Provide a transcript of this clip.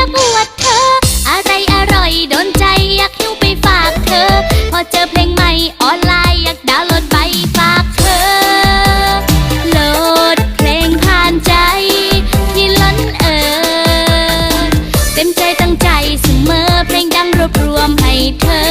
ากอวดเธอ อะไรอร่อยโดนใจอยากหิ้วไปฝากเธอ พอเจอเพลงใหม่ออนไลน์อยากดาวน์โหลดไปฝากเธอ โหลดเพลงผ่านใจ ที่ล้นเอ่อเต็มใจตั้งใจเสมอเพลงดังรวบรวมให้เธอ